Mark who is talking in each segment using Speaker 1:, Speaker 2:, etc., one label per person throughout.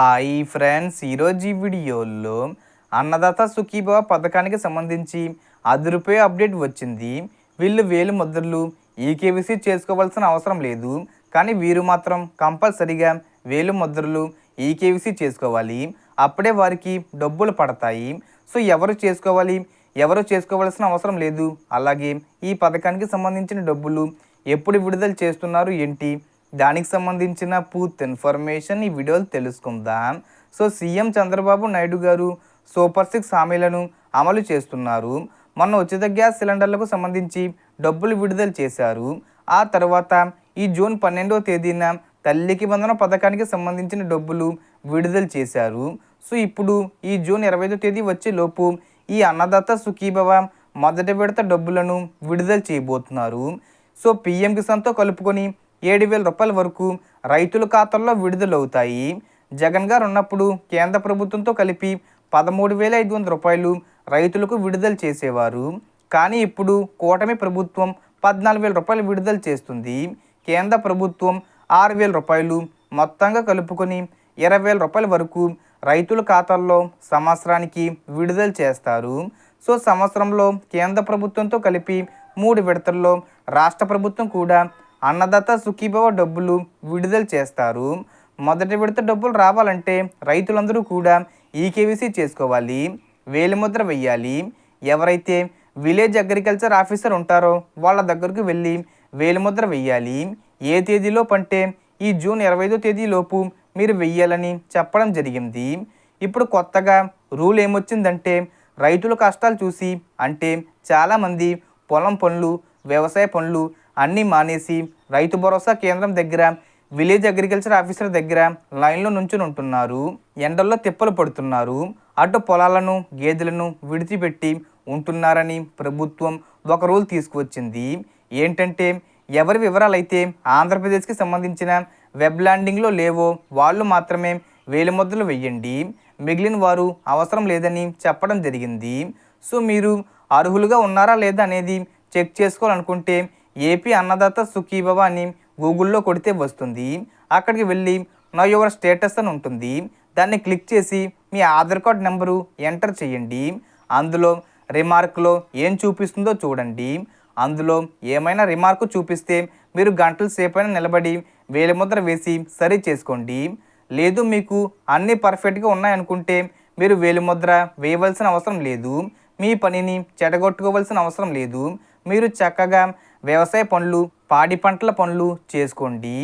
Speaker 1: Hi friends. ఈరోజు ఈ వీడియోలో అన్నదాత సుఖీభవ పథకానికి సంబంధించి అదురుపై అప్డేట్ వచ్చింది. వీళ్ళు వేలు ముద్రలు ఈకేవీసీ చేసుకోవాల్సిన అవసరం లేదు. కానీ వీరు మాత్రం కంపల్సరిగా వేలు ముద్రలు ఈకేవీసీ చేసుకోవాలి. అప్పుడే వారికి డబ్బులు పడతాయి. సో ఎవరు చేసుకోవాలి ఎవరు చేసుకోవాల్సిన అవసరం లేదు. అలాగే ఈ పథకానికి సంబంధించిన డబ్బులు ఎప్పుడు విడుదల చేస్తున్నారు ఏంటి దానికి సంబంధించిన పూర్తి ఇన్ఫర్మేషన్ ఈ వీడియోలు తెలుసుకుందాం. సో సీఎం చంద్రబాబు నాయుడు గారు సూపర్ సిక్స్ హామీలను అమలు చేస్తున్నారు. మొన్న ఉచిత గ్యాస్ సిలిండర్లకు సంబంధించి డబ్బులు విడుదల చేశారు. ఆ తర్వాత ఈ జూన్ పన్నెండవ తేదీన తల్లికి వందన పథకానికి సంబంధించిన డబ్బులు విడుదల చేశారు. సో ఇప్పుడు ఈ జూన్ ఇరవై తేదీ వచ్చే లోపు ఈ అన్నదాత సుఖీభవ మొదటి విడత డబ్బులను విడుదల చేయబోతున్నారు. సో పిఎం కిసాన్తో కలుపుకొని ఏడు వేల రూపాయల వరకు రైతుల ఖాతాల్లో విడుదలవుతాయి. జగన్ గారు ఉన్నప్పుడు కేంద్ర ప్రభుత్వంతో కలిపి పదమూడు వేల ఐదు వందల రూపాయలు రైతులకు విడుదల చేసేవారు. కానీ ఇప్పుడు కూటమి ప్రభుత్వం పద్నాలుగు వేల రూపాయలు విడుదల చేస్తుంది. కేంద్ర ప్రభుత్వం ఆరు వేల రూపాయలు మొత్తంగా కలుపుకొని ఇరవై వేల రూపాయల వరకు రైతుల ఖాతాల్లో సంవత్సరానికి విడుదల చేస్తారు. సో సంవత్సరంలో కేంద్ర ప్రభుత్వంతో కలిపి మూడు విడతల్లో రాష్ట్ర ప్రభుత్వం కూడా అన్నదాత సుఖీభవ డబ్బులు విడుదల చేస్తారు. మొదటి విడత డబ్బులు రావాలంటే రైతులందరూ కూడా ఈకేవీసీ చేసుకోవాలి. వేలిముద్ర వెయ్యాలి. ఎవరైతే విలేజ్ అగ్రికల్చర్ ఆఫీసర్ ఉంటారో వాళ్ళ దగ్గరకు వెళ్ళి వేలిముద్ర వెయ్యాలి. ఏ తేదీలో పంటే ఈ జూన్ ఇరవై ఐదో తేదీలోపు మీరు వెయ్యాలని చెప్పడం జరిగింది. ఇప్పుడు కొత్తగా రూల్ ఏమొచ్చిందంటే రైతుల కష్టాలు చూసి అంటే చాలామంది పొలం పనులు వ్యవసాయ పనులు అన్నీ మానేసి రైతు భరోసా కేంద్రం దగ్గర విలేజ్ అగ్రికల్చర్ ఆఫీసర్ దగ్గర లైన్లో నుంచుని ఉంటున్నారు. ఎండల్లో తిప్పలు పడుతున్నారు. అటు పొలాలను గేదెలను విడిచిపెట్టి ఉంటున్నారని ప్రభుత్వం ఒక రూల్ తీసుకువచ్చింది. ఏంటంటే ఎవరి వివరాలు అయితే ఆంధ్రప్రదేశ్కి సంబంధించిన వెబ్ ల్యాండింగ్లో లేవో వాళ్ళు మాత్రమే వేలిముద్రలు వెయ్యండి. మిగిలిన వారు అవసరం లేదని చెప్పడం జరిగింది. సో మీరు అర్హులుగా ఉన్నారా లేదా అనేది చెక్ చేసుకోవాలనుకుంటే ఏపీ అన్నదాత సుఖీభవ అని గూగుల్లో కొడితే వస్తుంది. అక్కడికి వెళ్ళి నా యువర్ స్టేటస్ అని ఉంటుంది. దాన్ని క్లిక్ చేసి మీ ఆధార్ కార్డ్ నెంబరు ఎంటర్ చేయండి. అందులో రిమార్క్లో ఏం చూపిస్తుందో చూడండి. అందులో ఏమైనా రిమార్క్ చూపిస్తే మీరు గంటల సేపైనా నిలబడి వేలిముద్ర వేసి సరి చేసుకోండి. లేదు మీకు అన్నీ పర్ఫెక్ట్గా ఉన్నాయనుకుంటే మీరు వేలిముద్ర వేయవలసిన అవసరం లేదు. మీ పనిని చెడగొట్టుకోవలసిన అవసరం లేదు. మీరు చక్కగా వ్యవసాయ పనులు పాడి పంటల పనులు చేసుకోండి.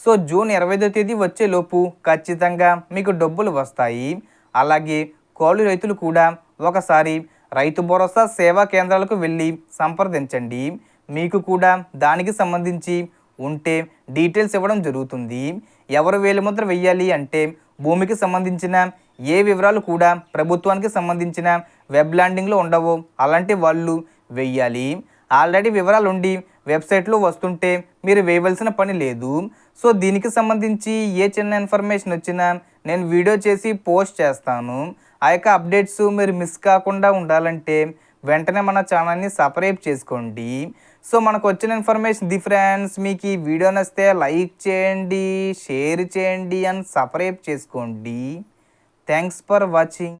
Speaker 1: సో జూన్ ఇరవైదో తేదీ వచ్చేలోపు ఖచ్చితంగా మీకు డబ్బులు వస్తాయి. అలాగే కోళ్ళు రైతులు కూడా ఒకసారి రైతు భరోసా సేవా కేంద్రాలకు వెళ్ళి సంప్రదించండి. మీకు కూడా దానికి సంబంధించి ఉంటే డీటెయిల్స్ ఇవ్వడం జరుగుతుంది. ఎవరు వేలిముద్ర వెయ్యాలి అంటే భూమికి సంబంధించిన ఏ వివరాలు కూడా ప్రభుత్వానికి సంబంధించిన వెబ్ ల్యాండింగ్లో ఉండవో. అలాంటి వాళ్ళు వెయ్యాలి. ఆల్రెడీ వివరాలు ఉండి వెబ్సైట్లో వస్తుంటే మీరు వేయవలసిన పని లేదు. సో దీనికి సంబంధించి ఏ చిన్న ఇన్ఫర్మేషన్ వచ్చినా నేను వీడియో చేసి పోస్ట్ చేస్తాను. ఆ యొక్క అప్డేట్స్ మీరు మిస్ కాకుండా ఉండాలంటే వెంటనే మన ఛానల్ని సబ్స్క్రైబ్ చేసుకోండి. సో మనకు వచ్చిన ఇన్ఫర్మేషన్ ది ఫ్రెండ్స్ మీకు ఈ వీడియో నచ్చితే లైక్ చేయండి షేర్ చేయండి అండ్ సబ్స్క్రైబ్ చేసుకోండి. Thanks for watching.